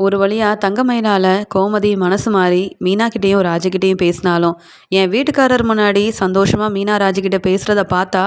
ஒரு வழியாக தங்கமயிலால் கோமதி மனசு மாறி மீனாக்கிட்டேயும் ராஜுக்கிட்டேயும் பேசினாலும் என் வீட்டுக்காரர் முன்னாடி சந்தோஷமாக மீனா ராஜுக்கிட்ட பேசுகிறத பார்த்தா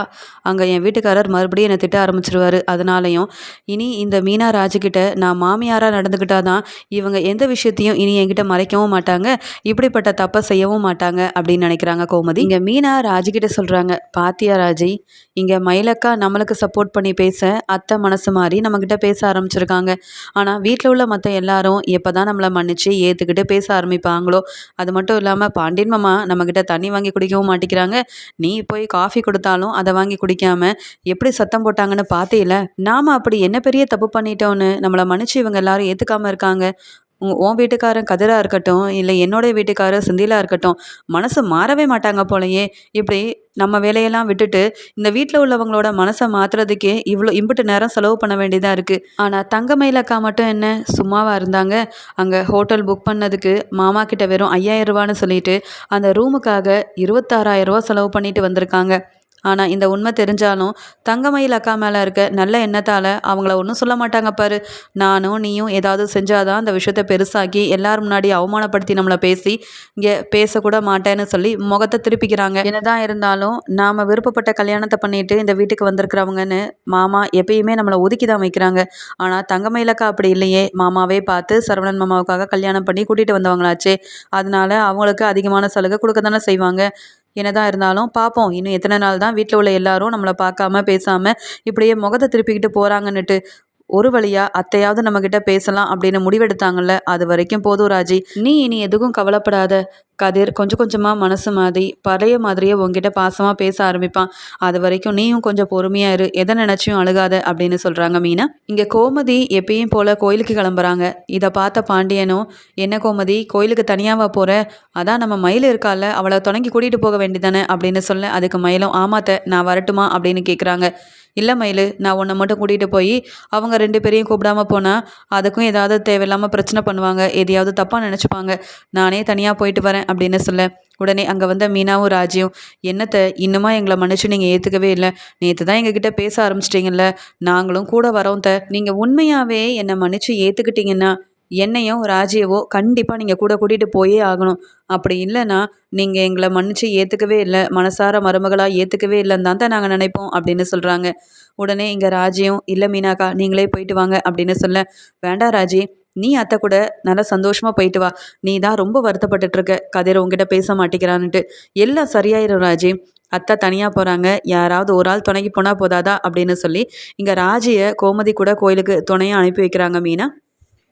அங்கே என் வீட்டுக்காரர் மறுபடியும் என்னை திட்ட ஆரம்பிச்சிருவாரு. அதனாலையும் இனி இந்த மீனா ராஜுக்கிட்ட நான் மாமியாராக நடந்துக்கிட்டா தான் இவங்க எந்த விஷயத்தையும் இனி என்கிட்ட மறைக்கவும் மாட்டாங்க இப்படிப்பட்ட தப்பை செய்யவும் மாட்டாங்க அப்படின்னு நினைக்கிறாங்க கோமதி. இங்கே மீனா ராஜுக்கிட்ட சொல்கிறாங்க பாத்தியா ராஜி இங்கே மயிலக்கா நம்மளுக்கு சப்போர்ட் பண்ணி பேச அத்தை மனசு மாறி நம்மக்கிட்ட பேச ஆரம்பிச்சிருக்காங்க. ஆனால் வீட்டில் உள்ள மற்ற எல்லாரும் எப்போ தான் நம்மளை மன்னிச்சு ஏற்றுக்கிட்டு பேச ஆரம்பிப்பாங்களோ அது மட்டும் இல்லாமல் பாண்டியன் மாமா நம்மக்கிட்ட தண்ணி வாங்கி குடிக்கவும் மாட்டேங்கிறாங்க நீ போய் காஃபி கொடுத்தாலும் அதை வாங்கி குடிக்காம எப்படி சத்தம் போட்டாங்கன்னு பார்த்தேல நாம் அப்படி என்ன பெரிய தப்பு பண்ணிட்டோன்னு நம்மளை மன்னிச்சு இவங்க எல்லாரும் ஏற்றுக்காம இருக்காங்க. உன் உன் வீட்டுக்காரன் கதிராக இருக்கட்டும் இல்லை என்னோடைய வீட்டுக்காரர் சிந்திலாக இருக்கட்டும் மனசு மாறவே மாட்டாங்க போலயே. இப்படி நம்ம வேலையெல்லாம் விட்டுட்டு இந்த வீட்டில் உள்ளவங்களோட மனசை மாற்றுறதுக்கே இவ்வளோ இம்புட்டு நேரம் செலவு பண்ண வேண்டியதாக இருக்குது ஆனால் தங்கமயிலக்கா மட்டும் என்ன சும்மாவாக இருந்தாங்க? அங்கே ஹோட்டல் புக் பண்ணதுக்கு மாமா கிட்ட வெறும் ஐயாயிரம் ரூபான்னு சொல்லிட்டு அந்த ரூமுக்காக இருபத்தாறாயிரம் ரூபா செலவு பண்ணிட்டு வந்திருக்காங்க. ஆனால் இந்த உண்மை தெரிஞ்சாலும் தங்கமயில் அக்கா மேலே இருக்க நல்ல எண்ணத்தால் அவங்கள ஒன்றும் சொல்ல மாட்டாங்க பாரு. நானும் நீயும் ஏதாவது செஞ்சாதான் அந்த விஷயத்த பெருசாக்கி எல்லாரும் முன்னாடி அவமானப்படுத்தி நம்மளை பேசி இங்கே பேசக்கூட மாட்டேன்னு சொல்லி முகத்தை திருப்பிக்கிறாங்க. என்னதான் இருந்தாலும் நாம் விருப்பப்பட்ட கல்யாணத்தை பண்ணிட்டு இந்த வீட்டுக்கு வந்திருக்கிறவங்கன்னு மாமா எப்பயுமே நம்மளை ஒதுக்கி தான் வைக்கிறாங்க ஆனால் தங்கமயிலக்கா அப்படி இல்லையே. மாமாவே பார்த்து சரவணன் மாமாவுக்காக கல்யாணம் பண்ணி கூட்டிகிட்டு வந்தவங்களாச்சே. அதனால அவங்களுக்கு அதிகமான சலுகை கொடுக்க தானே செய்வாங்க. என்னதான் இருந்தாலும் பார்ப்போம் இன்னும் எத்தனை நாள் தான் வீட்டில் உள்ள எல்லாரும் நம்மளை பார்க்காம பேசாமல் இப்படியே முகத்தை திருப்பிக்கிட்டு போகிறாங்கன்னுட்டு ஒரு வழியாக அத்தையாவது நம்மக்கிட்ட பேசலாம் அப்படின்னு முடிவெடுத்தாங்கல்ல. அது வரைக்கும் போதும் ராஜி. நீ இனி எதுக்கும் கவலைப்படாத. கதிர் கொஞ்சம் கொஞ்சமாக மனசு மாதிரி பழைய மாதிரியே உங்ககிட்ட பாசமாக பேச ஆரம்பிப்பான். அது வரைக்கும் நீயும் கொஞ்சம் பொறுமையாக இரு. எதை நினச்சியும் அழுகாத அப்படின்னு சொல்கிறாங்க மீனா. இங்கே கோமதி எப்பயும் போல் கோயிலுக்கு கிளம்புறாங்க. இதை பார்த்த பாண்டியனும் என்ன கோமதி கோயிலுக்கு தனியாவா போகிற அதான் நம்ம மயில் இருக்கால அவளை தொடங்கி கூட்டிகிட்டு போக வேண்டியதானே அப்படின்னு சொல்ல அதுக்கு மயிலும் ஆமாத்த நான் வரட்டுமா அப்படின்னு கேட்குறாங்க இல்லை மயில் நான் உன்னை மட்டும் கூட்டிகிட்டு போய் அவங்க ரெண்டு பேரையும் கூப்பிடாம போனால் அதுக்கும் ஏதாவது தேவையில்லாமல் பிரச்சனை பண்ணுவாங்க. எதையாவது தப்பாக நினச்சிப்பாங்க. நானே தனியாக போயிட்டு வரேன். அப்படின்னு சொல்ல உடனே அங்கே வந்த மீனாவும் ராஜியும் என்னத்தை இன்னுமா எங்களை மன்னிச்சு நீங்கள் ஏற்றுக்கவே இல்லை. நேற்று தான் எங்ககிட்ட பேச ஆரம்பிச்சிட்டிங்கல்ல. நாங்களும் கூட வரோம் த. நீங்கள் உண்மையாகவே என்னை மன்னிச்சு ஏற்றுக்கிட்டீங்கன்னா என்னையும் ராஜியவோ கண்டிப்பாக நீங்கள் கூட கூட்டிகிட்டு போயே ஆகணும். அப்படி இல்லைன்னா நீங்கள் எங்களை மன்னிச்சு ஏற்றுக்கவே இல்லை மனசார மருமகளாக ஏற்றுக்கவே இல்லைன்னு தான் தான் நாங்கள் நினைப்போம் அப்படின்னு சொல்கிறாங்க உடனே இங்கே ராஜியும் இல்லை மீனாக்கா நீங்களே போயிட்டு வாங்க அப்படின்னு சொல்ல வேண்டாம் ராஜி நீ அத்தை கூட நல்லா சந்தோஷமாக போயிட்டு வா. நீ தான் ரொம்ப வருத்தப்பட்டுட்டு இருக்க. கதிர் உங்ககிட்ட பேச மாட்டேங்கிறான்னுட்டு. எல்லாம் சரியாயிரும் ராஜி. அத்தை தனியாக போகிறாங்க யாராவது ஒரு ஆள் துணைக்கு போனால் போதாதா? அப்படின்னு சொல்லி இங்கே ராஜியை கோமதி கூட கோயிலுக்கு துணையாக அனுப்பி வைக்கிறாங்க மீனா.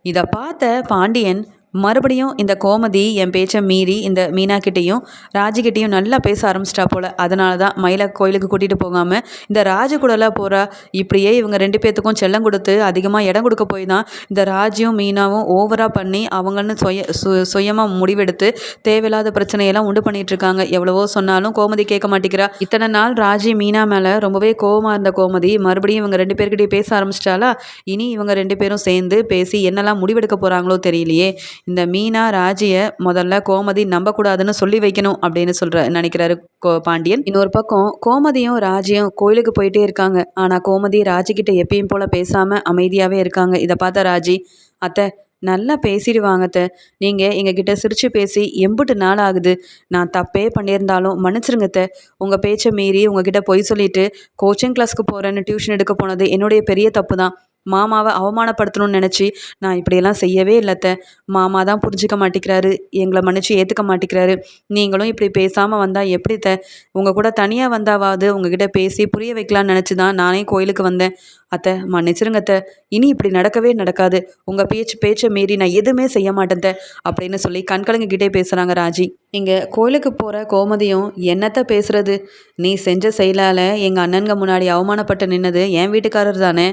இதை பார்த்த பாண்டியன் மறுபடியும் இந்த கோமதி என் பேச்சை மீறி இந்த மீனாக்கிட்டேயும் ராஜிக்கிட்டேயும் நல்லா பேச ஆரம்பிச்சிட்டா போல். அதனால தான் மயிலை கோயிலுக்கு கூட்டிகிட்டு போகாமல் இந்த ராஜ கூடலாம் போகிறா இப்படியே இவங்க ரெண்டு பேர்த்துக்கும் செல்லம் கொடுத்து அதிகமாக இடம் கொடுக்க போய் தான் இந்த ராஜியும் மீனாவும் ஓவராக பண்ணி அவங்கன்னு சுய சு சுயமாக முடிவெடுத்து தேவையில்லாத பிரச்சனையெல்லாம் உண்டு பண்ணிகிட்ருக்காங்க எவ்வளவோ சொன்னாலும் கோமதி கேட்க மாட்டேங்கிறா. இத்தனை நாள் ராஜி மீனா மேலே ரொம்பவே கோவமாக இருந்த கோமதி மறுபடியும் இவங்க ரெண்டு பேர்கிட்டையும் பேச ஆரம்பிச்சிட்டாலா இனி இவங்க ரெண்டு பேரும் சேர்ந்து பேசி என்னெல்லாம் முடிவெடுக்க போகிறாங்களோ தெரியலையே. இந்த மீனா ராஜியை முதல்ல கோமதி நம்பக்கூடாதுன்னு சொல்லி வைக்கணும் அப்படின்னு சொல்கிற நினைக்கிறாரு கோ பாண்டியன். இன்னொரு பக்கம் கோமதியும் ராஜியும் கோயிலுக்கு போயிட்டே இருக்காங்க. ஆனால் கோமதி ராஜிக்கிட்ட எப்பயும் போல் பேசாமல் அமைதியாகவே இருக்காங்க. இதை பார்த்த ராஜி அத்தை நல்லா பேசிடுவாங்கத்த நீங்கள் எங்ககிட்ட சிரித்து பேசி எம்புட்டு நாள் ஆகுது. நான் தப்பே பண்ணியிருந்தாலும் மன்னிச்சிருங்கத்த உங்கள் பேச்சை மீறி உங்ககிட்ட பொய் சொல்லிட்டு கோச்சிங் கிளாஸ்க்கு போகிறேன்னு டியூஷன் எடுக்க போனது என்னுடைய பெரிய தப்பு தான் மாமாவை அவமானப்படுத்தணும்னு நினச்சி நான் இப்படியெல்லாம் செய்யவே இல்லைத்த மாமா தான் புரிஞ்சிக்க மாட்டேங்கிறாரு எங்களை மன்னிச்சு ஏற்றுக்க மாட்டேங்கிறாரு நீங்களும் இப்படி பேசாமல் வந்தால் எப்படி த உங்கள் கூட தனியாக வந்தாவாவது உங்ககிட்ட பேசி புரிய வைக்கலான்னு நினச்சி தான் நானே கோயிலுக்கு வந்தேன். அத்தை மன்னிச்சிருங்க அத்தை. இனி இப்படி நடக்கவே நடக்காது. உங்கள் பேச்சு பேச்சை மீறி நான் எதுவுமே செய்ய மாட்டேன் அப்படின்னு சொல்லி கண்கலங்கிட்டே பேசுகிறாங்க ராஜி. இங்கே கோயிலுக்கு போகிற கோமதியும் என்னத்தை பேசுறது? நீ செஞ்ச செயலால் எங்கள் அண்ணனுங்க முன்னாடி அவமானப்பட்டு நின்னது என் வீட்டுக்காரர் தானே.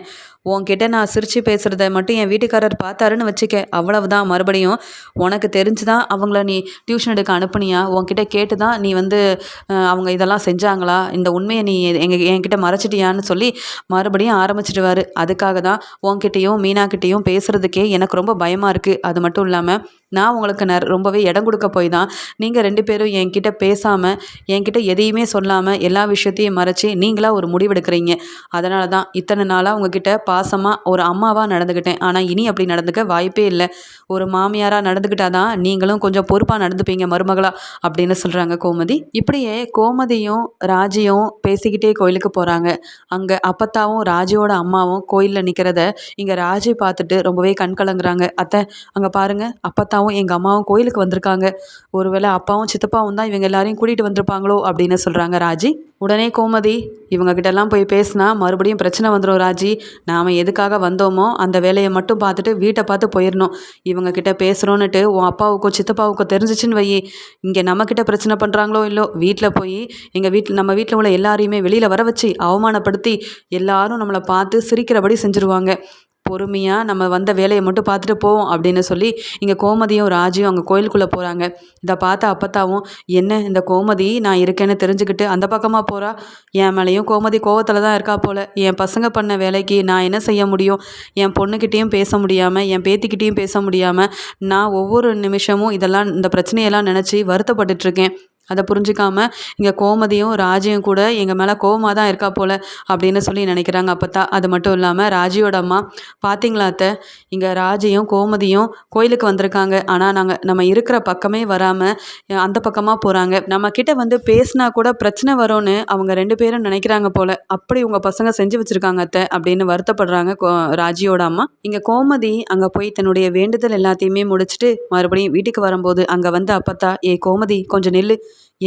உன்கிட்ட நான் சிரித்து பேசுகிறத மட்டும் என் வீட்டுக்காரர் பார்த்தாருன்னு வச்சுக்க. அவ்வளவுதான். மறுபடியும் உனக்கு தெரிஞ்சு தான் அவங்கள நீ டியூஷன் எடுக்க அனுப்புனியா? உன்கிட்ட கேட்டு தான் நீ வந்து அவங்க இதெல்லாம் செஞ்சாங்களா? இந்த உண்மையை நீ எங்கள் என்கிட்ட மறைச்சிட்டியான்னு சொல்லி மறுபடியும் ஆரம்பிச்சிடுவார். அதுக்காக தான் உன்கிட்டையும் மீனாக்கிட்டேயும் பேசுகிறதுக்கே எனக்கு ரொம்ப பயமாக இருக்குது அது மட்டும் இல்லாமல் நான் உங்களுக்கு ந ரொம்பவே இடம் கொடுக்க போய் தான் நீங்கள் ரெண்டு பேரும் என்கிட்ட பேசாமல் என்கிட்ட எதையுமே சொல்லாமல் எல்லா விஷயத்தையும் மறைச்சி நீங்களாக ஒரு முடிவெடுக்கிறீங்க. அதனால தான் இத்தனை நாளாக உங்ககிட்ட பாசமாக ஒரு அம்மாவாக நடந்துக்கிட்டேன் ஆனால் இனி அப்படி நடந்துக்க வாய்ப்பே இல்லை. ஒரு மாமியாராக நடந்துக்கிட்டால் தான் நீங்களும் கொஞ்சம் பொறுப்பாக நடந்துப்பீங்க மருமகளா அப்படின்னு சொல்கிறாங்க கோமதி. இப்படியே கோமதியும் ராஜியும் பேசிக்கிட்டே கோயிலுக்கு போகிறாங்க அங்கே அப்பத்தாவும் ராஜியோட அம்மாவும் கோயிலில் நிற்கிறத இங்கே ராஜி பார்த்துட்டு ரொம்பவே கண் கலங்குறாங்க. அத்தை அங்கே பாருங்கள் அப்பத்தாவும் எங்கள் அம்மாவும் கோயிலுக்கு வந்திருக்காங்க. ஒருவேளை அப்பாவும் சித்தப்பாவும் தான் இவங்க எல்லாரையும் கூட்டிகிட்டு வந்திருப்பாங்களோ அப்படின்னு சொல்கிறாங்க ராஜி. உடனே கோமதி இவங்கக்கிட்டலாம் போய் பேசினா மறுபடியும் பிரச்சனை வந்துடும் ராஜி. நாம் எதுக்காக வந்தோமோ அந்த வேலையை மட்டும் பார்த்துட்டு வீட்டை பார்த்து போயிடணும் இவங்கக்கிட்ட பேசுகிறோன்னுட்டு உன் அப்பாவுக்கோ சித்தப்பாவுக்கோ தெரிஞ்சிச்சின்னு வை இங்கே நம்மக்கிட்ட பிரச்சனை பண்ணுறாங்களோ இல்லோ வீட்டில் போய் எங்கள் வீட்டில் நம்ம வீட்டில் உள்ள எல்லாரையுமே வெளியில் வர வச்சு அவமானப்படுத்தி எல்லாரும் நம்மளை பார்த்து சிரிக்கிறபடி செஞ்சுருவாங்க. பொறுமையாக நம்ம வந்த வேலையை மட்டும் பார்த்துட்டு போவோம் அப்படின்னு சொல்லி இங்கே கோமதியும் ராஜியும் அங்கே கோயிலுக்குள்ளே போகிறாங்க இதை பார்த்த அப்பத்தாவும் என்ன இந்த கோமதி நான் இருக்கேன்னு தெரிஞ்சுக்கிட்டு அந்த பக்கமாக போகிறா என் மேலேயும் கோமதி கோவத்தில் தான் இருக்கா போல். என் பசங்க பண்ண வேலைக்கு நான் என்ன செய்ய முடியும்? என் பொண்ணுக்கிட்டேயும் பேச முடியாமல் என் பேத்திக்கிட்டேயும் பேச முடியாமல் நான் ஒவ்வொரு நிமிஷமும் இதெல்லாம் இந்த பிரச்சனையெல்லாம் நினச்சி வருத்தப்பட்டுட்ருக்கேன் அதை புரிஞ்சுக்காம இங்கே கோமதியும் ராஜியும் கூட எங்கள் மேலே கோவமாக தான் இருக்கா போல் அப்படின்னு சொல்லி நினைக்கிறாங்க. அப்போ அது மட்டும் இல்லாமல் ராஜியோட அம்மா பார்த்தீங்களா அத்தை? இங்கே ராஜியும் கோமதியும் கோயிலுக்கு வந்திருக்காங்க. ஆனால் நாங்கள் நம்ம இருக்கிற பக்கமே வராமல் அந்த பக்கமாக போகிறாங்க நம்மக்கிட்ட வந்து பேசினா கூட பிரச்சனை வரும்னு அவங்க ரெண்டு பேரும் நினைக்கிறாங்க போல். அப்படி உங்கள் பசங்க செஞ்சு வச்சுருக்காங்க அத்தை அப்படின்னு வருத்தப்படுறாங்க கோ ராஜியோட அம்மா. இங்கே கோமதி அங்கே போய் தன்னுடைய வேண்டுதல் எல்லாத்தையுமே முடிச்சுட்டு மறுபடியும் வீட்டுக்கு வரும்போது அங்கே வந்து அப்பத்தா ஏ கோமதி கொஞ்சம் நெல்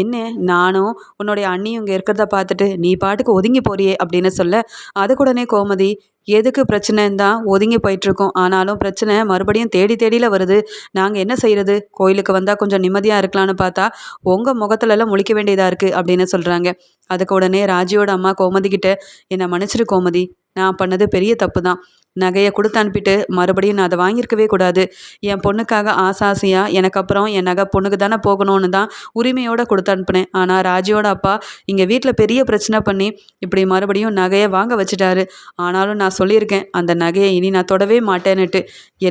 என்ன? நானும் உன்னுடைய அண்ணியும் இங்கே இருக்கிறத பார்த்துட்டு நீ பாட்டுக்கு ஒதுங்கி போறியே அப்படின்னு சொல்ல அதுக்குடனே கோமதி எதுக்கு பிரச்சனைன்னு தான் ஒதுங்கி போயிட்டுருக்கோம். ஆனாலும் பிரச்சனை மறுபடியும் தேடி தேடியில் வருது. நாங்கள் என்ன செய்கிறது கோயிலுக்கு வந்தால் கொஞ்சம் நிம்மதியாக இருக்கலாம்னு பார்த்தா உங்கள் முகத்துலலாம் முழிக்க வேண்டியதாக இருக்குது அப்படின்னு சொல்கிறாங்க அதுக்கு உடனே ராஜியோட அம்மா கோமதி கிட்ட என்னை மன்னிச்சிரு கோமதி. நான் பண்ணது பெரிய தப்பு தான் நகையை கொடுத்து அனுப்பிட்டு மறுபடியும் நான் அதை வாங்கியிருக்கவே கூடாது. என் பொண்ணுக்காக ஆசாசியாக எனக்கு அப்புறம் என் நகை பொண்ணுக்கு தானே போகணும்னு தான் உரிமையோடு கொடுத்து அனுப்புனேன். ஆனால் ராஜியோட அப்பா இங்கே வீட்டில் பெரிய பிரச்சனை பண்ணி இப்படி மறுபடியும் நகையை வாங்க வச்சுட்டாரு. ஆனாலும் நான் சொல்லியிருக்கேன் அந்த நகையை இனி நான் தொடவே மாட்டேன்னுட்டு.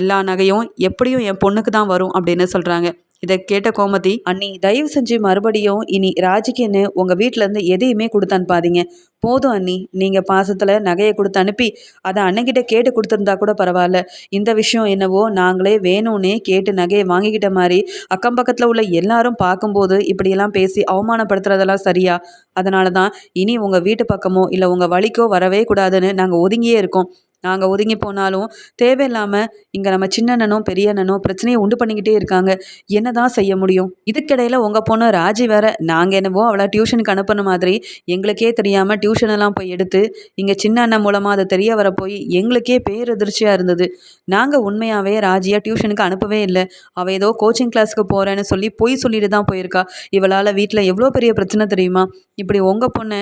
எல்லா நகையும் எப்படியும் என் பொண்ணுக்கு தான் வரும் அப்படின்னு சொல்கிறாங்க இதை கேட்ட கோமதி அண்ணி தயவு செஞ்சு மறுபடியும் இனி ராஜிக்குன்னு உங்கள் வீட்டிலேருந்து எதையுமே கொடுத்து அனுப்பாதீங்க. போதும் அண்ணி. நீங்கள் பாசத்தில் நகையை கொடுத்து அனுப்பி அதை அண்ணங்கிட்ட கேட்டு கொடுத்துருந்தா கூட பரவாயில்ல. இந்த விஷயம் என்னவோ நாங்களே வேணும்னே கேட்டு நகையை வாங்கிக்கிட்ட மாதிரி அக்கம் பக்கத்தில் உள்ள எல்லாரும் பார்க்கும்போது இப்படியெல்லாம் பேசி அவமானப்படுத்துறதெல்லாம் சரியா? அதனால தான் இனி உங்கள் வீட்டு பக்கமோ இல்லை உங்கள் வழிக்கோ வரவே கூடாதுன்னு நாங்கள் ஒதுங்கியே இருக்கோம். நாங்கள் ஒதுங்கி போனாலும் தேவையில்லாமல் இங்கே நம்ம சின்னண்ணனும் பெரியண்ணனோ பிரச்சனையை உண்டு பண்ணிக்கிட்டே இருக்காங்க. என்ன தான் செய்ய முடியும்? இதுக்கிடையில் உங்கள் பொண்ணு ராஜி வேற நாங்கள் என்னவோ அவளை டியூஷனுக்கு அனுப்பின மாதிரி எங்களுக்கே தெரியாமல் டியூஷனெல்லாம் போய் எடுத்து இங்கே சின்ன அண்ணன் மூலமாக அதை தெரிய வர போய் எங்களுக்கே பேரதிர்ச்சியாக இருந்தது. நாங்கள் உண்மையாகவே ராஜியை டியூஷனுக்கு அனுப்பவே இல்லை. அவள் ஏதோ கோச்சிங் கிளாஸுக்கு போகிறேன்னு சொல்லி பொய் சொல்லிட்டு தான் போயிருக்கா. இவளால் வீட்டில் எவ்வளோ பெரிய பிரச்சனை தெரியுமா? இப்படி உங்கள் பொண்ணை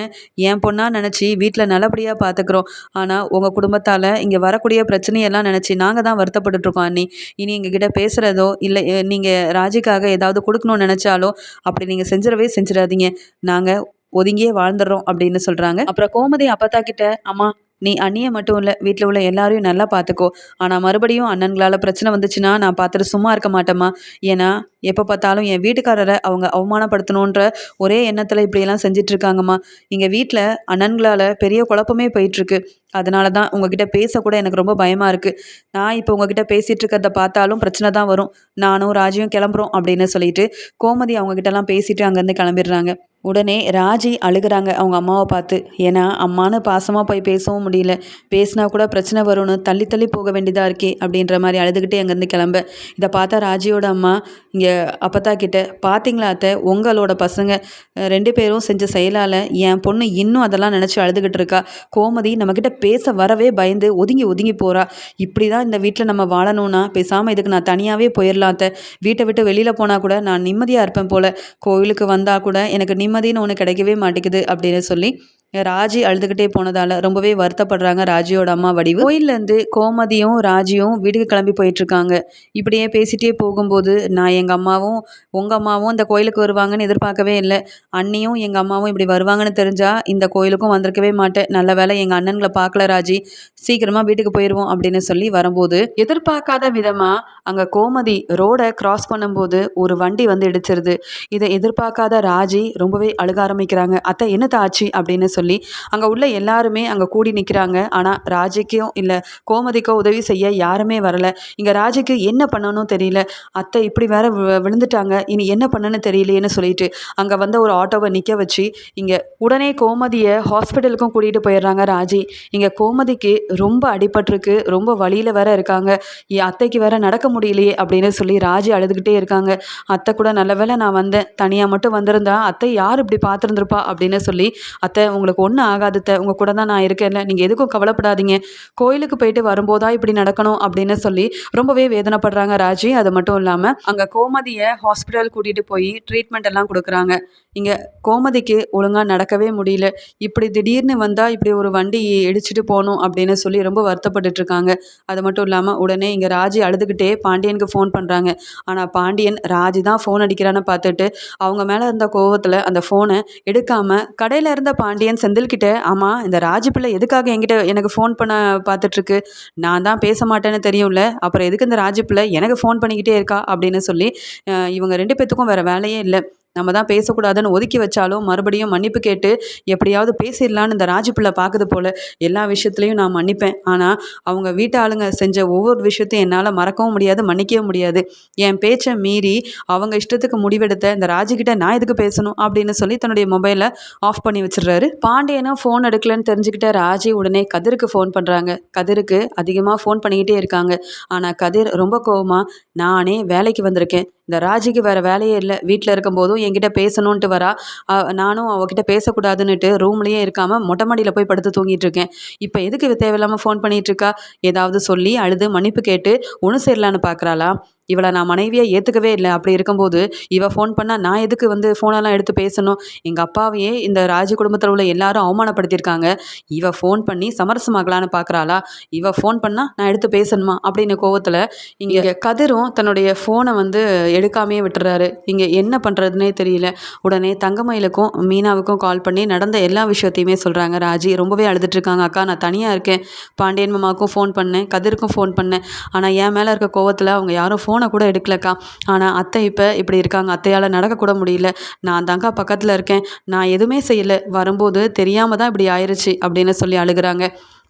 என் பொண்ணாக நினச்சி வீட்டில் நல்லபடியாக பார்த்துக்குறோம் ஆனால் உங்கள் குடும்பத்தால் இங்கே வரக்கூடிய பிரச்சனையெல்லாம் நினச்சி நாங்கள் தான் வருத்தப்பட்டுட்ருக்கோம் அண்ணி. இனி எங்ககிட்ட பேசுகிறதோ இல்லை நீங்கள் ராஜிக்காக ஏதாவது கொடுக்கணும்னு நினச்சாலோ அப்படி நீங்கள் செஞ்சிடவே செஞ்சிடாதீங்க. நாங்கள் ஒதுங்கியே வாழ்ந்துடுறோம் அப்படின்னு சொல்கிறாங்க அப்புறம் கோமதி அப்பத்தா கிட்ட அம்மா நீ அண்ணியை மட்டும் இல்லை வீட்டில் உள்ள எல்லாரையும் நல்லா பார்த்துக்கோ ஆனால் மறுபடியும் அண்ணன்களால் பிரச்சனை வந்துச்சுன்னா நான் பார்த்துட்டு சும்மா இருக்க மாட்டேம்மா. ஏன்னா எப்போ பார்த்தாலும் என் வீட்டுக்காரரை அவங்க அவமானப்படுத்தணுன்ற ஒரே எண்ணத்தில் இப்படியெல்லாம் செஞ்சிட்ருக்காங்கம்மா. இங்கே வீட்டில் அண்ணன்களால் பெரிய குழப்பமே போயிட்டுருக்கு அதனால தான் உங்ககிட்ட பேசக்கூட எனக்கு ரொம்ப பயமாக இருக்குது நான் இப்போ உங்ககிட்ட பேசிகிட்டு இருக்கிறத பார்த்தாலும் பிரச்சனை தான் வரும். நானும் ராஜியும் கிளம்புறோம் அப்படின்னு சொல்லிட்டு கோமதி அவங்ககிட்டலாம் பேசிட்டு அங்கேருந்து கிளம்பிடுறாங்க. உடனே ராஜி அழுகிறாங்க அவங்க அம்மாவை பார்த்து. ஏன்னா அம்மானு பாசமாக போய் பேசவும் முடியல. பேசினா கூட பிரச்சனை வரும்னு தள்ளி தள்ளி போக வேண்டியதாக இருக்கே அப்படின்ற மாதிரி அழுதுகிட்டே அங்கேருந்து கிளம்ப. இதை பார்த்தா ராஜியோட அம்மா இங்கே அப்பத்தா கிட்ட பார்த்தீங்களா அத்தை உங்களோட பசங்க ரெண்டு பேரும் செஞ்ச செயலால் என் பொண்ணு இன்னும் அதெல்லாம் நினச்சி அழுதுகிட்டு இருக்கா. கோமதி நம்மக்கிட்ட பேச வரவே பயந்து ஒதுங்கி ஒதுங்கி போகிறா இப்படி தான் இந்த வீட்டில் நம்ம வாழணும்னா பேசாமல் இதுக்கு நான் தனியாகவே போயிடலாம் வீட்டை விட்டு வெளியில் போனால் கூட நான் நிம்மதியாக இருப்பேன் போல். கோயிலுக்கு வந்தால் கூட எனக்கு நிம்மதின்னு ஒன்று கிடைக்கவே மாட்டேங்குது அப்படின்னு சொல்லி ராஜி அழுதுகிட்டே போனதால் ரொம்பவே வருத்தப்படுறாங்க ராஜியோட அம்மா வடிவு. கோயிலேருந்து கோமதியும் ராஜியும் வீட்டுக்கு கிளம்பி போயிட்டுருக்காங்க. இப்படியே பேசிகிட்டே போகும்போது நான் எங்கள் அம்மாவும் உங்கள் அம்மாவும் இந்த கோயிலுக்கு வருவாங்கன்னு எதிர்பார்க்கவே இல்லை. அண்ணியும் எங்கள் அம்மாவும் இப்படி வருவாங்கன்னு தெரிஞ்சால் இந்த கோயிலுக்கும் வந்திருக்கவே மாட்டேன். நல்ல வேலை எங்கள் அண்ணன்களை பார்க்கல ராஜி. சீக்கிரமாக வீட்டுக்கு போயிடுவோம் அப்படின்னு சொல்லி வரும்போது எதிர்பார்க்காத விதமாக அங்கே கோமதி ரோடை கிராஸ் பண்ணும்போது ஒரு வண்டி வந்து இடிச்சிருது. இதை எதிர்பார்க்காத ராஜி ரொம்பவே அழுக ஆரம்பிக்கிறாங்க. அத்தை என்னத்த ஆச்சு? அப்படின்னு சொல்லி சொல்லி அங்கே உள்ள எல்லாருமே அங்கே கூடி நிற்கிறாங்க ஆனால் ராஜிக்கும் இல்லை கோமதிக்கோ உதவி செய்ய யாருமே வரலை. இங்கே ராஜிக்கு என்ன பண்ணணும் தெரியல. அத்தை இப்படி வேற வி- விழுந்துட்டாங்க. இனி என்ன பண்ணணும்னு தெரியலையேன்னு சொல்லிட்டு அங்கே வந்த ஒரு ஆட்டோவை நிற்க வச்சு இங்கே உடனே கோமதியை ஹாஸ்பிட்டலுக்கும் கூட்டிகிட்டு போயிடுறாங்க ராஜி. இங்கே கோமதிக்கு ரொம்ப அடிபட்டிருக்கு. ரொம்ப வழியில் வேற இருக்காங்க. என் அத்தைக்கு வேற நடக்க முடியலையே அப்படின்னு சொல்லி ராஜி அழுதுகிட்டே இருக்காங்க. அத்தை கூட நல்ல வேலை நான் வந்தேன். தனியாக மட்டும் வந்திருந்தா அத்தை யார் இப்படி பார்த்துருந்துருப்பா? அப்படின்னு சொல்லி அத்தை உங்களுக்கு ஒன்றும் ஆகாதத்தை உங்கள் கூட தான் நான் இருக்கேன்ல. நீங்கள் எதுக்கும் கவலைப்படாதீங்க. கோயிலுக்கு போயிட்டு வரும்போதா இப்படி நடக்கணும் அப்படின்னு சொல்லி ரொம்பவே வேதனைப்படுறாங்க ராஜி. அது மட்டும் இல்லாமல் அங்கே கோமதியை ஹாஸ்பிட்டல் கூட்டிகிட்டு போய் ட்ரீட்மெண்ட் எல்லாம் கொடுக்குறாங்க. இங்கே கோமதிக்கு ஒழுங்காக நடக்கவே முடியல. இப்படி திடீர்னு வந்தால் இப்படி ஒரு வண்டி இடிச்சிட்டு போகணும் அப்படின்னு சொல்லி ரொம்ப வருத்தப்பட்டுட்டு இருக்காங்க. அது மட்டும் இல்லாமல் உடனே இங்கே ராஜி அழுதுகிட்டே பாண்டியனுக்கு ஃபோன் பண்ணுறாங்க ஆனால் பாண்டியன் ராஜி தான் ஃபோன் அடிக்கிறான்னு பார்த்துட்டு அவங்க மேலே இருந்த கோவத்தில் அந்த ஃபோனை எடுக்காமல் கடையில் இருந்த பாண்டியன் செந்தில்கிட்ட ஆமாம் இந்த ராஜி பிள்ளை எதுக்காக என்கிட்ட எனக்கு ஃபோன் பண்ண பார்த்துட்ருக்கு நான் தான் பேச மாட்டேன்னு தெரியும்ல அப்புறம் எதுக்கு இந்த ராஜி பிள்ளை எனக்கு ஃபோன் பண்ணிக்கிட்டே இருக்கா அப்படின்னு சொல்லி இவங்க ரெண்டு பேத்துக்கும் வேறு வேலையே இல்லை. நம்ம தான் பேசக்கூடாதுன்னு ஒதுக்கி வச்சாலும் மறுபடியும் மன்னிப்பு கேட்டு எப்படியாவது பேசிடலான்னு இந்த ராஜி பிள்ளை பார்க்குது போல். எல்லா விஷயத்துலையும் நான் மன்னிப்பேன். ஆனால் அவங்க வீட்டு ஆளுங்க செஞ்ச ஒவ்வொரு விஷயத்தையும் என்னால் மறக்கவும் முடியாது மன்னிக்கவும் முடியாது. என் பேச்சை மீறி அவங்க இஷ்டத்துக்கு முடிவெடுத்த இந்த ராஜிக்கிட்ட நான் எதுக்கு பேசணும் அப்படின்னு சொல்லி தன்னுடைய மொபைலை ஆஃப் பண்ணி வச்சிடுறாரு. பாண்டியனும் ஃபோன் எடுக்கலன்னு தெரிஞ்சுக்கிட்ட ராஜி உடனே கதிருக்கு ஃபோன் பண்ணுறாங்க கதிருக்கு அதிகமாக ஃபோன் பண்ணிக்கிட்டே இருக்காங்க. ஆனால் கதிர் ரொம்ப கோவமாக நானே வேலைக்கு வந்திருக்கேன். இந்த ராஜிக்கு வேறு வேலையே இல்லை. வீட்டில் இருக்கும்போதும் என்கிட்ட பேசணுன்ட்டு வரா. நானும் அவகிட்ட பேசக்கூடாதுன்னுட்டு ரூம்லேயே இருக்காமல் மொட்டை மாடியில் போய் படுத்து தூங்கிட்டு இருக்கேன். இப்போ எதுக்கு தேவையில்லாமல் ஃபோன் பண்ணிகிட்ருக்கா ஏதாவது சொல்லி அழுது மன்னிப்பு கேட்டு ஒன்று சேரலான்னு பார்க்குறாளா இவளை நான் மனைவியாக ஏற்றுக்கவே இல்லை. அப்படி இருக்கும்போது இவள் ஃபோன் பண்ணால் நான் எதுக்கு வந்து ஃபோனெல்லாம் எடுத்து பேசணும்? எங்கள் அப்பாவையே இந்த ராஜ குடும்பத்தில் உள்ள எல்லாரும் அவமானப்படுத்தியிருக்காங்க. இவ ஃபோன் பண்ணி சமரசமாகலான்னு பார்க்குறாளா இவள் ஃபோன் பண்ணால் நான் எடுத்து பேசணுமா? அப்படின்னு கோவத்தில் இங்கே கதிரும் தன்னுடைய ஃபோனை வந்து எடுக்காமையே விட்டுறாரு. இங்கே என்ன பண்ணுறதுனே தெரியல. உடனே தங்கமயிலுக்கும் மீனாவுக்கும் கால் பண்ணி நடந்த எல்லா விஷயத்தையுமே சொல்கிறாங்க ராஜி. ரொம்பவே அழுதுட்டுருக்காங்க. அக்கா நான் தனியாக இருக்கேன். பாண்டியன் மாமாவுக்கும் ஃபோன் பண்ணேன். கதிருக்கும் ஃபோன் பண்ணேன். ஆனால் என் மேலே இருக்க கோவத்தில் அவங்க யாரும் ஃபோன் ஃபோனை கூட எடுக்கலக்கா. ஆனால் அத்தை இப்போ இப்படி இருக்காங்க. அத்தையால் நடக்கக்கூட முடியல. நான் தாங்க்கா பக்கத்தில் இருக்கேன். நான் எதுவுமே செய்யலை. வரும்போது தெரியாமல் தான் இப்படி ஆயிடுச்சு அப்படின்னு சொல்லி அழுகிறாங்க.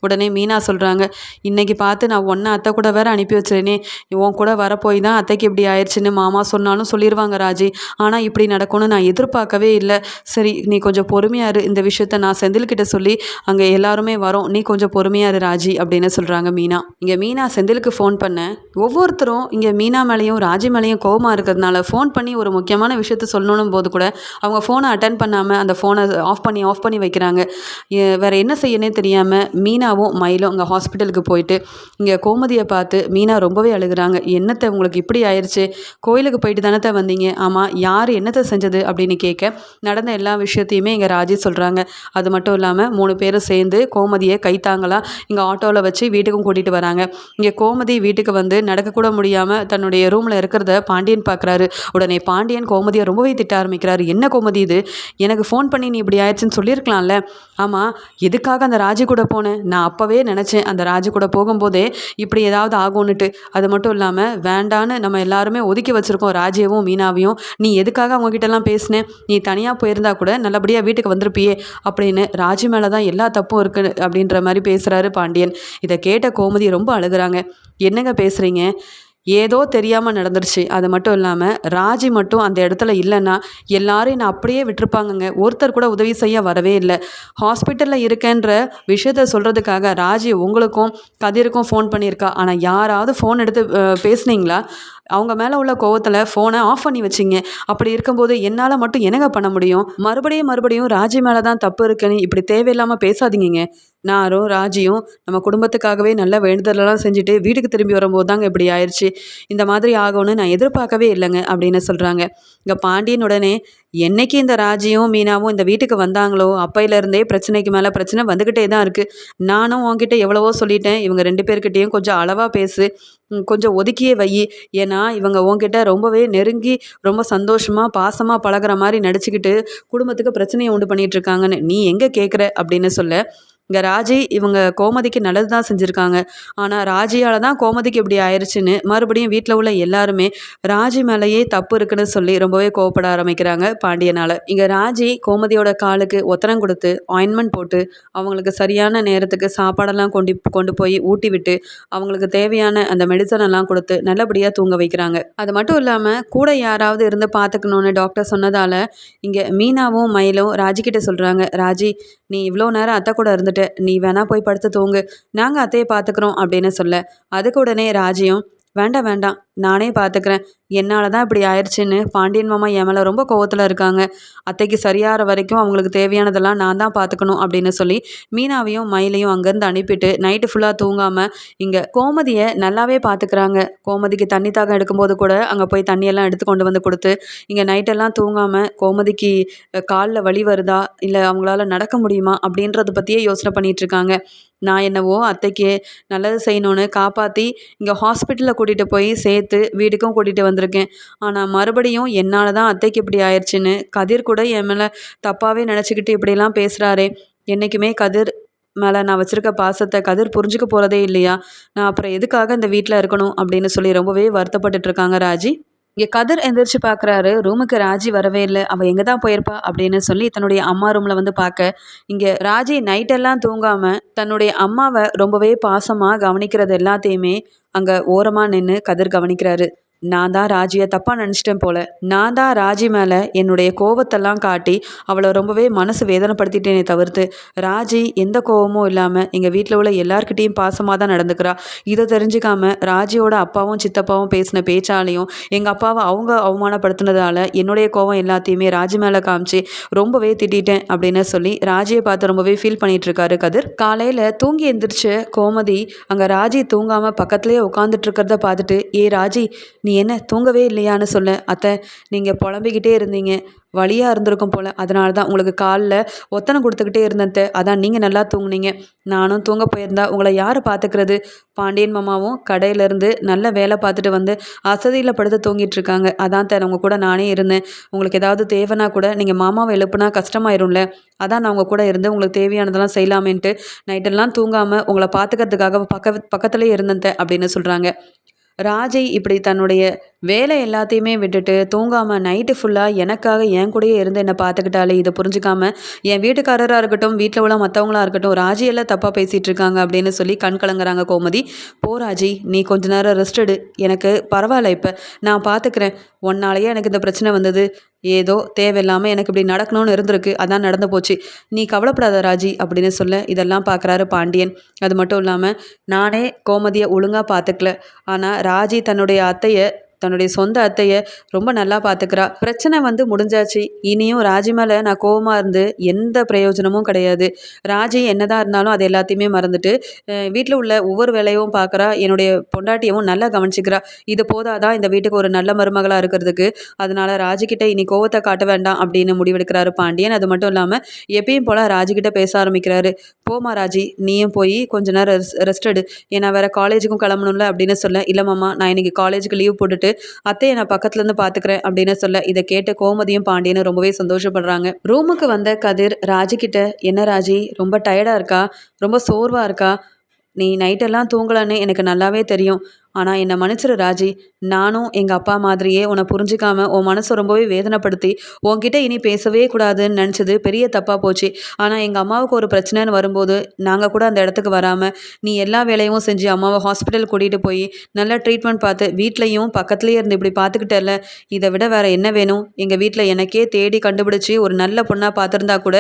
உடனே மீனா சொல்கிறாங்க இன்றைக்கி பார்த்து நான் ஒன்றை அத்தை கூட வேற அனுப்பி வச்சிருனே உன் கூட வரப்போய் தான் அத்தைக்கு இப்படி ஆயிடுச்சுன்னு மாமா சொன்னாலும் சொல்லிடுவாங்க ராஜி. ஆனால் இப்படி நடக்கும்னு நான் எதிர்பார்க்கவே இல்லை. சரி நீ கொஞ்சம் பொறுமையாரு இந்த விஷயத்த நான் செந்தில்கிட்ட சொல்லி அங்கே எல்லாருமே வரோம். நீ கொஞ்சம் பொறுமையாரு ராஜி அப்படின்னு சொல்கிறாங்க மீனா. இங்கே மீனா செந்திலுக்கு ஃபோன் பண்ண ஒவ்வொருத்தரும் இங்கே மீனா மேலேயும் ராஜி மேலேயும் கோவமாக இருக்கிறதுனால ஃபோன் பண்ணி ஒரு முக்கியமான விஷயத்த சொல்லணும் போது கூட அவங்க ஃபோனை அட்டன் பண்ணாமல் அந்த ஃபோனை ஆஃப் பண்ணி ஆஃப் பண்ணி வைக்கிறாங்க. வேறு என்ன செய்யனே தெரியாமல் மீனா மீனாவும் மயிலும் இங்கே ஹாஸ்பிட்டலுக்கு போயிட்டு இங்கே கோமதியை பார்த்து மீனா ரொம்பவே அழுகுறாங்க. என்னத்தை உங்களுக்கு இப்படி ஆயிடுச்சு கோயிலுக்கு போயிட்டு தானே வந்தீங்க? ஆமாம் யார் என்னத்தை செஞ்சது? அப்படின்னு கேட்க நடந்த எல்லா விஷயத்தையுமே இங்கே ராஜி சொல்கிறாங்க அது மட்டும் இல்லாமல் மூணு பேரும் சேர்ந்து கோமதியை கைத்தாங்களா? இங்கே ஆட்டோவில் வச்சு வீட்டுக்கும் கூட்டிகிட்டு வராங்க. இங்கே கோமதி வீட்டுக்கு வந்து நடக்கக்கூட முடியாமல் தன்னுடைய ரூமில் இருக்கிறத பாண்டியன் பார்க்குறாரு உடனே பாண்டியன் கோமதியை ரொம்பவே திட்ட ஆரம்பிக்கிறாரு. என்ன கோமதி இது? எனக்கு ஃபோன் பண்ணி நீ இப்படி ஆயிடுச்சுன்னு சொல்லியிருக்கலாம்ல. ஆமாம் எதுக்காக அந்த ராஜி கூட போனேன் நான் அப்போவே நினச்சேன். அந்த ராஜு கூட போகும்போதே இப்படி ஏதாவது ஆகும்னுட்டு. அது மட்டும் இல்லாமல் வேண்டான்னு நம்ம எல்லாருமே ஒதுக்கி வச்சுருக்கோம் ராஜேவும் மீனாவையும். நீ எதுக்காக அவங்ககிட்டலாம் பேசினேன் நீ தனியாக போயிருந்தா கூட நல்லபடியாக வீட்டுக்கு வந்திருப்பியே அப்படின்னு ராஜி மேலே தான் எல்லா தப்பும் இருக்குது அப்படின்ற மாதிரி பேசுகிறாரு பாண்டியன். இதை கேட்ட கோமதி ரொம்ப அழுகுறாங்க. என்னங்க பேசுகிறீங்க ஏதோ தெரியாமல் நடந்துருச்சு. அது மட்டும் இல்லாமல் ராஜி மட்டும் அந்த இடத்துல இல்லைன்னா எல்லாரும் நான் அப்படியே விட்டுருப்பாங்கங்க. ஒருத்தர் கூட உதவி செய்ய வரவே இல்லை. ஹாஸ்பிட்டலில் இருக்கேன்ற விஷயத்த சொல்கிறதுக்காக ராஜி உங்களுக்கும் கதிருக்கும் ஃபோன் பண்ணியிருக்கா. ஆனால் யாராவது ஃபோன் எடுத்து பேசுனீங்களா? அவங்க மேலே உள்ள கோவத்தில் ஃபோனை ஆஃப் பண்ணி வச்சிங்க. அப்படி இருக்கும்போது என்னால் மட்டும் என்னங்க பண்ண முடியும்? மறுபடியும் மறுபடியும் ராஜி மேலே தான் தப்பு இருக்குன்னு இப்படி தேவையில்லாமல் பேசாதீங்க நாரும் ராஜியும் நம்ம குடும்பத்துக்காகவே நல்ல வேண்டுதலெல்லாம் செஞ்சுட்டு வீட்டுக்கு திரும்பி வரும்போது தாங்க இப்படி ஆயிடுச்சு இந்த மாதிரி ஆகும்னு நான் எதிர்பார்க்கவே இல்லைங்க அப்படின்னு சொல்கிறாங்க இங்கே பாண்டியன் உடனே என்னைக்கு இந்த ராஜியும் மீனாவும் இந்த வீட்டுக்கு வந்தாங்களோ அப்பையிலேருந்தே பிரச்சனைக்கு மேலே பிரச்சனை வந்துக்கிட்டே தான் இருக்குது நானும் உன்கிட்ட எவ்வளவோ சொல்லிட்டேன். இவங்க ரெண்டு பேர்கிட்டையும் கொஞ்சம் அளவாக பேசு. கொஞ்சம் ஒதுக்கியே வை. ஏன்னா இவங்க உன்கிட்ட ரொம்பவே நெருங்கி ரொம்ப சந்தோஷமாக பாசமாக பழகுற மாதிரி நடிச்சுக்கிட்டு குடும்பத்துக்கு பிரச்சனையை உண்டு பண்ணிகிட்டு இருக்காங்கன்னு நீ எங்கே கேட்குற அப்படின்னு சொல்ல. இங்கே ராஜி இவங்க கோமதிக்கு நல்லது தான் செஞ்சுருக்காங்க. ஆனால் ராஜியால் தான் கோமதிக்கு இப்படி ஆயிடுச்சுன்னு மறுபடியும் வீட்டில் உள்ள எல்லாருமே ராஜி மேலேயே தப்பு இருக்குன்னு சொல்லி ரொம்பவே கோவப்பட ஆரம்பிக்கிறாங்க பாண்டியனால். இங்கே ராஜி கோமதியோட காலுக்கு ஒத்தனம் கொடுத்து ஆயின்மெண்ட் போட்டு அவங்களுக்கு சரியான நேரத்துக்கு சாப்பாடெல்லாம் கொண்டு கொண்டு போய் ஊட்டி விட்டு அவங்களுக்கு தேவையான அந்த மெடிசன் எல்லாம் கொடுத்து நல்லபடியாக தூங்க வைக்கிறாங்க. அது மட்டும் இல்லாமல் கூட யாராவது இருந்து பார்த்துக்கணுன்னு டாக்டர் சொன்னதால் இங்கே மீனாவும் மயிலும் ராஜிக்கிட்ட சொல்கிறாங்க ராஜி நீ இவ்வளோ நேரம் அத்தை கூட இருந்து வந்துட்டு நீ வேணா போய் படுத்து தூங்கு. நாங்கள் அத்தையை பார்த்துக்குறோம் அப்படின்னு சொல்ல அதுக்கு உடனே ராஜியும் வேண்டாம் வேண்டாம். நானே பார்த்துக்கிறேன் என்னால் தான் இப்படி ஆயிடுச்சுன்னு பாண்டியன் மாமா என் மேலே ரொம்ப கோவத்தில் இருக்காங்க. அத்தைக்கு சரியாகிற வரைக்கும் அவங்களுக்கு தேவையானதெல்லாம் நான் தான் பார்த்துக்கணும் அப்படின்னு சொல்லி மீனாவையும் மயிலையும் அங்கேருந்து அனுப்பிட்டு நைட்டு ஃபுல்லாக தூங்காமல் இங்கே கோமதியை நல்லாவே பார்த்துக்கிறாங்க கோமதிக்கு தண்ணி தாகம் எடுக்கும்போது கூட அங்கே போய் தண்ணியெல்லாம் எடுத்து கொண்டு வந்து கொடுத்து இங்கே நைட்டெல்லாம் தூங்காமல் கோமதிக்கு காலில் வலி வருதா? இல்லை அவங்களால நடக்க முடியுமா? அப்படின்றத பற்றியே யோசனை பண்ணிட்டு இருக்காங்க. நான் என்னவோ அத்தைக்கு நல்லது செய்யணும்னு காப்பாற்றி இங்கே ஹாஸ்பிட்டலில் கூட்டிகிட்டு போய் சேர்த்து வீட்டுக்கும் கூட்டிகிட்டு வந்திருக்கேன். ஆனால் மறுபடியும் என்னால் தான் அத்தைக்கு இப்படி ஆயிடுச்சுன்னு கதிர் கூட என் மேலே தப்பாகவே நினச்சிக்கிட்டு இப்படிலாம் பேசுகிறாரே என்றைக்குமே கதிர் மேலே நான் வச்சுருக்க பாசத்தை கதிர் புரிஞ்சுக்க போகிறதே இல்லையா? நான் அப்புறம் எதுக்காக இந்த வீட்டில் இருக்கணும் அப்படின்னு சொல்லி ரொம்பவே வருத்தப்பட்டுட்டு இருக்காங்க ராஜி. இங்கே கதிர் எந்திரிச்சு பார்க்குறாரு ரூமுக்கு ராஜி வரவே இல்லை. அவள் எங்கே தான் போயிருப்பா அப்படின்னு சொல்லி தன்னுடைய அம்மா ரூமில் வந்து பார்க்க இங்கே ராஜி நைட்டெல்லாம் தூங்காமல் தன்னுடைய அம்மாவை ரொம்பவே பாசமாக கவனிக்கிறது எல்லாத்தையுமே அங்கே ஓரமாக நின்று கதிர் கவனிக்கிறாரு. நான் தான் ராஜியை தப்பாக நினச்சிட்டேன் போல. நான் தான் ராஜி மேலே என்னுடைய கோவத்தெல்லாம் காட்டி அவளை ரொம்பவே மனசு வேதனைப்படுத்திட்டேனே தவிர்த்து. ராஜி எந்த கோபமும் இல்லாமல் எங்கள் வீட்டில் உள்ள எல்லார்கிட்டேயும் பாசமாக தான் நடந்துக்கிறா. இதை தெரிஞ்சுக்காம ராஜியோட அப்பாவும் சித்தப்பாவும் பேசின பேச்சாலையும் எங்கள் அப்பாவை அவங்க அவமானப்படுத்தினதால என்னுடைய கோவம் எல்லாத்தையுமே ராஜி மேலே காமிச்சு ரொம்பவே திட்டிட்டேன் அப்படின்னு சொல்லி ராஜியை பார்த்து ரொம்பவே ஃபீல் பண்ணிகிட்ருக்காரு இருக்காரு கதிர். காலையில் தூங்கி எந்திரிச்ச கோமதி அங்கே ராஜி தூங்காமல் பக்கத்துலேயே உட்காந்துட்டு இருக்கிறத பார்த்துட்டு ஏ ராஜி நீ என்ன தூங்கவே இல்லையான்னு சொல்ல. அத்தை நீங்கள் புலம்பிக்கிட்டே இருந்தீங்க. வழியாக இருந்திருக்கும் போல். அதனால தான் உங்களுக்கு காலில் ஒத்தனை கொடுத்துக்கிட்டே இருந்தேன் அதான் நீங்கள் நல்லா தூங்குனீங்க. நானும் தூங்க போயிருந்தா உங்களை யார் பார்த்துக்கிறது பாண்டியன் மாமாவும் கடையிலேருந்து நல்ல வேலை பார்த்துட்டு வந்து அசதியில் படுத்து தூங்கிட்டு இருக்காங்க. அதான் தான் உங்கள் கூட நானே இருந்தேன். உங்களுக்கு ஏதாவது தேவைன்னா கூட நீங்கள் மாமாவை எழுப்புனா கஷ்டமாயிரும்ல. அதான் நான் உங்கள் கூட இருந்து உங்களுக்கு தேவையானதெல்லாம் செய்யலாமேன்ட்டு நைட்டெல்லாம் தூங்காமல் உங்களை பார்த்துக்கிறதுக்காக பக்க பக்கத்துலேயே இருந்தேன் அப்படின்னு சொல்கிறாங்க ராஜை இப்படி தன்னுடைய வேலை எல்லாத்தையுமே விட்டுட்டு தூங்காமல் நைட்டு ஃபுல்லாக எனக்காக என் கூடயே இருந்து என்னை பார்த்துக்கிட்டாலே இதை புரிஞ்சுக்காம என் வீட்டுக்காரராக இருக்கட்டும் வீட்டில் உள்ள மற்றவங்களா இருக்கட்டும் ராஜி எல்லாம் தப்பாக பேசிகிட்டு இருக்காங்க அப்படின்னு சொல்லி கண் கலங்குறாங்க கோமதி. போ ராஜி நீ கொஞ்ச நேரம் ரெஸ்ட் எடு. எனக்கு பரவாயில்ல இப்போ. நான் பார்த்துக்கிறேன். உன்னாலேயே எனக்கு இந்த பிரச்சனை வந்தது. ஏதோ தேவையில்லாமல் எனக்கு இப்படி நடக்கணும்னு இருந்திருக்கு. அதான் நடந்து போச்சு. நீ கவலைப்படாத ராஜி அப்படின்னு சொல்ல இதெல்லாம் பார்க்குறாரு பாண்டியன். அது மட்டும் இல்லாமல் நானே கோமதியை ஒழுங்காக பார்த்துக்கல. ஆனால் ராஜி தன்னுடைய அத்தையை தன்னுடைய சொந்த அத்தையை ரொம்ப நல்லா பார்த்துக்கிறா. பிரச்சனை வந்து முடிஞ்சாச்சு. இனியும் ராஜி மேலே நான் கோவமாக இருந்து எந்த பிரயோஜனமும் கிடையாது. ராஜி என்னதான் இருந்தாலும் அது எல்லாத்தையுமே மறந்துட்டு வீட்டில் உள்ள ஒவ்வொரு வேலையும் பார்க்குறா. என்னுடைய பொண்டாட்டியவும் நல்லா கவனிச்சிக்கிறா. இது போதாதான் இந்த வீட்டுக்கு ஒரு நல்ல மருமகளாக இருக்கிறதுக்கு. அதனால ராஜிக்கிட்ட இனி கோவத்தை காட்ட வேண்டாம் அப்படின்னு முடிவெடுக்கிறாரு பாண்டியன். அது மட்டும் இல்லாமல் எப்பயும் போல் ராஜிக்கிட்ட பேச ஆரம்பிக்கிறாரு. போமா ராஜி நீயும் போய் கொஞ்ச நேரம் ரெஸ்ட் எடு. ஏன்னா வேற காலேஜுக்கும் கிளம்பணும்ல அப்படின்னு சொல்ல இல்லை மாமா நான் இன்னைக்கு காலேஜுக்கு லீவ் போட்டுட்டு அத்தையை நான் பக்கத்துலேருந்து பார்த்துக்கிறேன் அப்படின்னு சொல்ல இதை கேட்டு கோமதியும் பாண்டியனும் ரொம்பவே சந்தோஷப்படுறாங்க. ரூமுக்கு வந்த கதிர் ராஜிக்கிட்ட என்ன ராஜி ரொம்ப டயர்டாக இருக்கா? ரொம்ப சோர்வாக இருக்கா? நீ நைட்டெல்லாம் தூங்கலன்னு எனக்கு நல்லாவே தெரியும். ஆனால் என்னை மன்னிச்சிரு ராஜி. நானும் எங்கள் அப்பா மாதிரியே உன்னை புரிஞ்சிக்காம உன் மனசை ரொம்பவே வேதனைப்படுத்தி உன்கிட்ட இனி பேசவே கூடாதுன்னு நினச்சது பெரிய தப்பாக போச்சு. ஆனால் எங்கள் அம்மாவுக்கு ஒரு பிரச்சனைன்னு வரும்போது நாங்கள் கூட அந்த இடத்துக்கு வராமல் நீ எல்லா வேலையும் செஞ்சு அம்மாவை ஹாஸ்பிட்டல் கூட்டிகிட்டு போய் நல்ல ட்ரீட்மெண்ட் பார்த்து வீட்லேயும் பக்கத்துலேயே இருந்து இப்படி பார்த்துக்கிட்டல இதை விட வேறு என்ன வேணும்? எங்கள் வீட்டில் எனக்கே தேடி கண்டுபிடிச்சி ஒரு நல்ல பொண்ணாக பார்த்துருந்தா கூட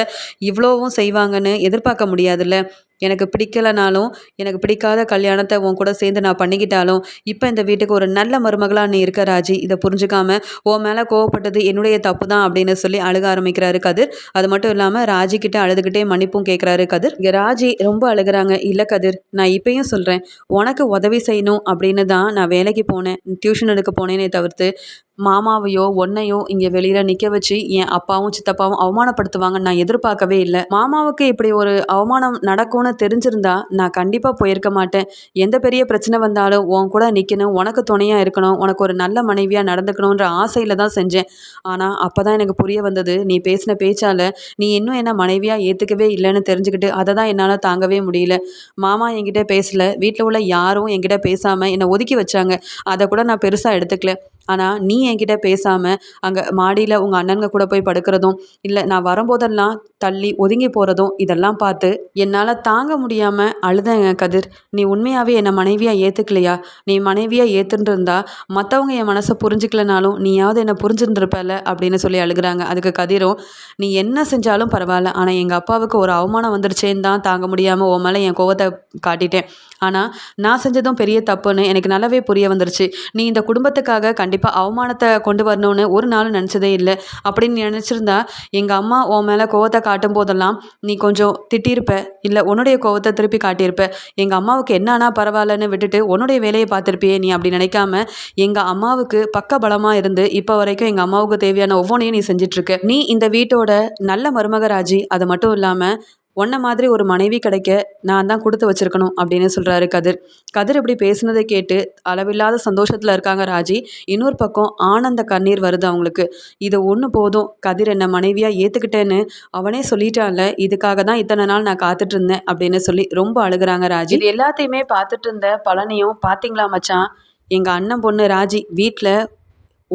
இவ்வளோவும் செய்வாங்கன்னு எதிர்பார்க்க முடியாதுல்ல. எனக்கு பிடிக்கலனாலும் எனக்கு பிடிக்காத கல்யாணத்தை உன் கூட சேர்ந்து நான் பண்ணிக்கிட்டாலும் இப்போ இந்த வீட்டுக்கு ஒரு நல்ல மருமகளாக நீ இருக்க ராஜி. இதை புரிஞ்சுக்காம உன் மேலே கோவப்பட்டது என்னுடைய தப்பு தான் அப்படின்னு சொல்லி அழுக ஆரம்பிக்கிறாரு கதிர். அது மட்டும் இல்லாமல் ராஜி கிட்ட அழுதுகிட்டே மன்னிப்பும் கேட்குறாரு கதிர். இங்கே ராஜி ரொம்ப அழுகிறாங்க. இல்லை கதிர் நான் இப்பயும் சொல்கிறேன் உனக்கு உதவி செய்யணும் அப்படின்னு தான் நான் வேலைக்கு போனேன். டியூஷன் எடுக்க போனேனே தவிர்த்து மாமாவையோ ஒன்னையோ இங்கே வெளியில் நிற்க வச்சு என் அப்பாவும் சித்தப்பாவும் அவமானப்படுத்துவாங்கன்னு நான் எதிர்பார்க்கவே இல்லை. மாமாவுக்கு இப்படி ஒரு அவமானம் நடக்கும்னு தெரிஞ்சிருந்தா நான் கண்டிப்பாக போயிருக்க மாட்டேன். எந்த பெரிய பிரச்சனை வந்தாலும் உன் கூட நிற்கணும் உனக்கு துணையாக இருக்கணும். உனக்கு ஒரு நல்ல மனைவியாக நடந்துக்கணுன்ற ஆசையில் தான் செஞ்சேன். ஆனால் அப்போ தான் எனக்கு புரிய வந்தது நீ பேசின பேச்சால் நீ இன்னும் என்ன மனைவியாக ஏற்றுக்கவே இல்லைன்னு தெரிஞ்சுக்கிட்டு அதை தான் என்னால் தாங்கவே முடியல. மாமா என்கிட்ட பேசலை. வீட்டில் உள்ள யாரும் என்கிட்ட பேசாமல் என்னை ஒதுக்கி வச்சாங்க. அதை கூட நான் பெருசாக எடுத்துக்கல. ஆனால் நீ என்கிட்ட பேசாமல் அங்கே மாடியில் உங்கள் அண்ணனுங்க கூட போய் படுக்கிறதும் இல்லை நான் வரும்போதெல்லாம் தள்ளி ஒதுங்கி போகிறதும் இதெல்லாம் பார்த்து என்னால் தாங்க முடியாமல் அழுதேங்க கதிர். நீ உண்மையாகவே என்னை மனைவியாக ஏற்றுக்கலையா நீ மனைவியாக ஏற்றுருந்தா மற்றவங்க என் மனசை புரிஞ்சிக்கலனாலும் நீயாவது என்னை புரிஞ்சுருந்துருப்பல அப்படின்னு சொல்லி அழுகிறாங்க. அதுக்கு கதிரும் நீ என்ன செஞ்சாலும் பரவாயில்ல. ஆனால் எங்கள் அப்பாவுக்கு ஒரு அவமானம் வந்துருச்சேன்னு தான் தாங்க முடியாமல் உன் மேலே என் கோவத்தை காட்டிட்டேன். ஆனால் நான் செஞ்சதும் பெரிய தப்புன்னு எனக்கு நல்லாவே புரிய வந்துருச்சு. நீ இந்த குடும்பத்துக்காக கண்டிப்பாக அவமானத்தை கொண்டு வரணும்னு ஒரு நாள் நினச்சதே இல்லை. அப்படின்னு நினச்சிருந்தா எங்கள் அம்மா உன் மேலே கோவத்தை காட்டும் போதெல்லாம் நீ கொஞ்சம் திட்டியிருப்ப இல்லை உன்னுடைய கோவத்தை திருப்பி காட்டியிருப்ப. எங்கள் அம்மாவுக்கு என்ன பரவாயில்லன்னு விட்டுட்டு உன்னுடைய வேலையை பார்த்துருப்பியே நீ? அப்படி நினைக்காம எங்கள் அம்மாவுக்கு பக்க பலமாக இருந்து இப்போ வரைக்கும் எங்கள் அம்மாவுக்கு தேவையான ஒவ்வொன்றையும் நீ செஞ்சிட்ருக்க. நீ இந்த வீட்டோட நல்ல மருமகராஜி. அது மட்டும் இல்லாமல் உன்ன மாதிரி ஒரு மனைவி கிடைக்க நான் தான் கொடுத்து வச்சிருக்கணும் அப்படின்னு சொல்கிறாரு கதிர். கதிர் இப்படி பேசுனதை கேட்டு அளவில்லாத சந்தோஷத்தில் இருக்காங்க ராஜி. இன்னொரு பக்கம் ஆனந்த கண்ணீர் வருது அவங்களுக்கு. இது ஒன்று போதும் கதிர் என்னை மனைவியாக ஏற்றுக்கிட்டேன்னு அவனே சொல்லிட்டான்ல இதுக்காக தான் இத்தனை நாள் நான் காத்துட்டு இருந்தேன் அப்படின்னு சொல்லி ரொம்ப அழுகுறாங்க ராஜி. இது எல்லாத்தையுமே பார்த்துட்டு இருந்த பழனியும் பார்த்தீங்களா மச்சான்? எங்கள் அண்ணன் பொண்ணு ராஜி வீட்டில்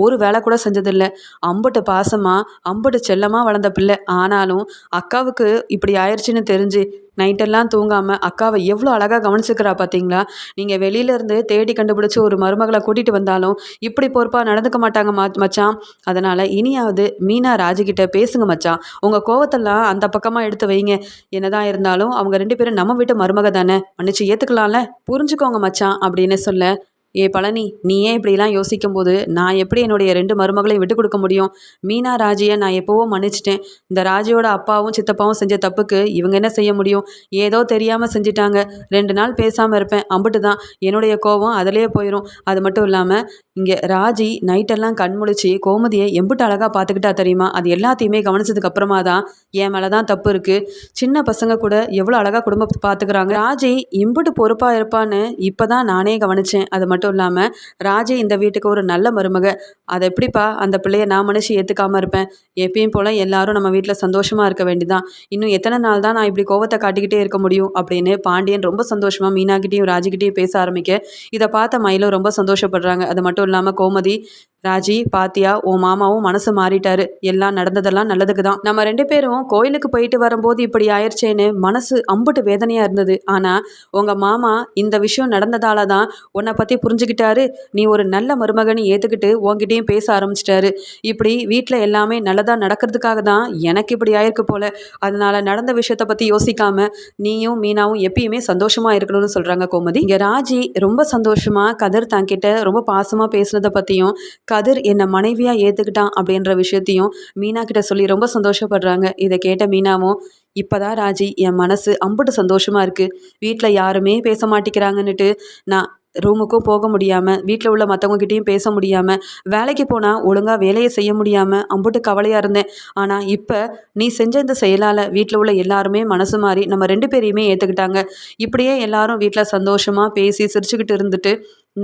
ஒரு வேலை கூட செஞ்சதில்லை. அம்புட்டு பாசமாக அம்புட்டு செல்லமாக வளர்ந்த பிள்ளை. ஆனாலும் அக்காவுக்கு இப்படி ஆயிடுச்சுன்னு தெரிஞ்சு நைட்டெல்லாம் தூங்காமல் அக்காவை எவ்வளோ அழகாக கவனிச்சுக்கிறா பார்த்தீங்களா? நீங்கள் வெளியிலேருந்து தேடி கண்டுபிடிச்சி ஒரு மருமகளை கூட்டிகிட்டு வந்தாலும் இப்படி பொறுப்பாக நடந்துக்க மாட்டாங்க மா மச்சான். அதனால் இனியாவது மீனா ராஜுக்கிட்ட பேசுங்க மச்சான். உங்கள் கோவத்தெல்லாம் அந்த பக்கமாக எடுத்து வைங்க. என்னதான் இருந்தாலும் அவங்க ரெண்டு பேரும் நம்ம வீட்டு மருமக தானே. மன்னிச்சு ஏற்றுக்கலாம்ல புரிஞ்சுக்கோங்க மச்சான் அப்படின்னு சொல்ல ஏ பழனி நீ ஏன் இப்படிலாம் யோசிக்கும் போது நான் எப்படி என்னுடைய ரெண்டு மருமகளையும் விட்டு கொடுக்க முடியும்? மீனா ராஜியை நான் எப்போவோ மன்னிச்சிட்டேன். இந்த ராஜியோட அப்பாவும் சித்தப்பாவும் செஞ்ச தப்புக்கு இவங்க என்ன செய்ய முடியும்? ஏதோ தெரியாமல் செஞ்சிட்டாங்க. ரெண்டு நாள் பேசாமல் இருப்பேன். அம்பிட்டு தான். என்னுடைய கோபம் அதிலேயே போயிடும் அது மட்டும் இல்லாமல் இங்கே ராஜி நைட்டெல்லாம் கண்முழிச்சு கோமதியை எம்பிட்டு அழகாக பார்த்துக்கிட்டா தெரியுமா? அது எல்லாத்தையுமே கவனிச்சதுக்கு அப்புறமா தான் என் மேலே தான் தப்பு இருக்குது சின்ன பசங்க கூட எவ்வளோ அழகாக குடும்பத்தை பார்த்துக்கிறாங்க. ராஜி இம்புட்டு பொறுப்பாக இருப்பான்னு இப்போ தான் நானே கவனித்தேன் அது மட்டும் மட்டும் இல்லாமல் ராஜி இந்த வீட்டுக்கு ஒரு நல்ல மருமக. அதை எப்படிப்பா அந்த பிள்ளைய நான் மனுஷி ஏற்றுக்காமல் இருப்பேன்? எப்பயும் போல் எல்லாரும் நம்ம வீட்டில் சந்தோஷமாக இருக்க வேண்டிதான் இன்னும் எத்தனை நாள் தான் நான் இப்படி கோவத்தை காட்டிக்கிட்டே இருக்க முடியும்? அப்படின்னு பாண்டியன் ரொம்ப சந்தோஷமாக மீனாக்கிட்டேயும் ராஜிக்கிட்டேயும் பேச ஆரம்பிக்க. இதை பார்த்த மயிலும் ரொம்ப சந்தோஷப்படுறாங்க. அது மட்டும் இல்லாமல் கோமதி ராஜி பாத்தியா உன் மாமாவும் மனசு மாறிட்டாரு. எல்லாம் நடந்ததெல்லாம் நல்லதுக்கு தான் நம்ம ரெண்டு பேரும் கோயிலுக்கு போயிட்டு வரும்போது இப்படி ஆயிடுச்சேன்னு மனசு அம்புட்டு வேதனையாக இருந்தது. ஆனால் உங்கள் மாமா இந்த விஷயம் நடந்ததால தான் உன்னை பற்றி புரிஞ்சுக்கிட்டாரு. நீ ஒரு நல்ல மருமகனை ஏற்றுக்கிட்டு உங்ககிட்டயும் பேச ஆரம்பிச்சிட்டாரு. இப்படி வீட்டில் எல்லாமே நல்லதாக நடக்கிறதுக்காக தான் எனக்கு இப்படி ஆயிருக்கு போல. அதனால் நடந்த விஷயத்த பற்றி யோசிக்காம நீயும் மீனாவும் எப்பயுமே சந்தோஷமாக இருக்கணும்னு சொல்கிறாங்க கோமதி. இங்கே ராஜி ரொம்ப சந்தோஷமாக கதர் தங்கிட்ட ரொம்ப பாசமாக பேசுனதை பற்றியும் கதிர் என்னை மனைவியாக ஏற்றுக்கிட்டான் அப்படின்ற விஷயத்தையும் மீனா கிட்ட சொல்லி ரொம்ப சந்தோஷப்படுறாங்க. இதை கேட்ட மீனாவும் இப்போதான் ராஜி என் மனசு அம்புட்டு சந்தோஷமாக இருக்குது வீட்டில் யாருமே பேச மாட்டேங்கிறாங்கன்னுட்டு நான் ரூமுக்கும் போக முடியாமல் வீட்டில் உள்ள மற்றவங்ககிட்டையும் பேச முடியாமல் வேலைக்கு போனால் ஒழுங்காக வேலையை செய்ய முடியாமல் அம்புட்டு கவலையாக இருந்தேன். ஆனால் இப்போ நீ செஞ்ச இந்த செயலால் வீட்டில் உள்ள எல்லாருமே மனசு மாறி நம்ம ரெண்டு பேரையுமே ஏற்றுக்கிட்டாங்க இப்படியே எல்லாரும் வீட்டில் சந்தோஷமாக பேசி சிரிச்சுக்கிட்டு இருந்துட்டு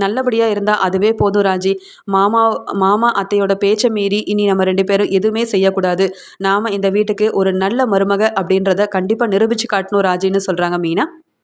நல்லபடியாக இருந்தால் அதுவே போதும் ராஜி. மாமா மாமா அத்தையோட பேச்சை மீறி இனி நம்ம ரெண்டு பேரும் எதுவுமே செய்யக்கூடாது. நாம் இந்த வீட்டுக்கு ஒரு நல்ல மருமக அப்படின்றத கண்டிப்பாக நிரூபித்து காட்டணும் ராஜின்னு சொல்கிறாங்க மீனா.